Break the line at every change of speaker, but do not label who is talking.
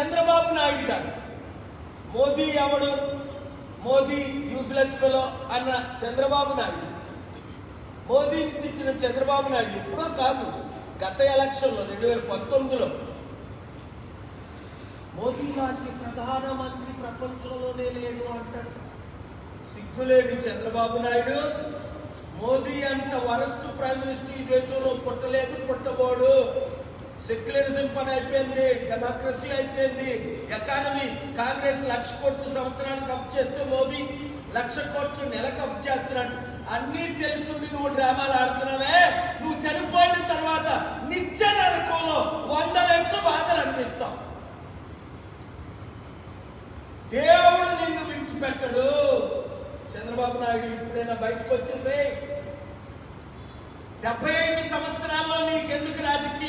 చంద్రబాబు నాయుడు గారు. మోదీ ఎవడు? Modi useless fellow అన్న చంద్రబాబు నాయుడు. మోదీని తిట్టిన చంద్రబాబు నాయుడు ఎప్పుడో కాదు గత ఎలక్షన్లో రెండు వేల పంతొమ్మిదిలో. మోదీ లాంటి ప్రధానమంత్రి ప్రపంచంలోనే లేడు అంటాడు. సిగ్గులేడు చంద్రబాబు నాయుడు. మోదీ అంత వరస్ట్ ప్రైమ్ మినిస్టర్ ఈ దేశంలో పుట్టలేదు పుట్టబోడు. సెక్యులరిజం పని అయిపోయింది డెమోక్రసీ అయిపోయింది. ఎకానమీ కాంగ్రెస్ లక్ష కోట్లు సంవత్సరానికి అప్ చేస్తే మోదీ లక్ష కోట్లు నెలకు అప్ చేస్తున్నాడు. అన్నీ తెలుసుండి నువ్వు డ్రామాలు ఆడుతున్నావే. నువ్వు చనిపోయిన తర్వాత నిత్య నరకంలో వంద రెట్లు బాధలు అనిపిస్తావు దేవుడు నిన్ను విడిచిపెట్టడు. చంద్రబాబు నాయుడు ఇప్పుడైనా బయటకు వచ్చేసే డెబ్బై ఐదు సంవత్సరాల్లో నీకెందుకు రాజకీయం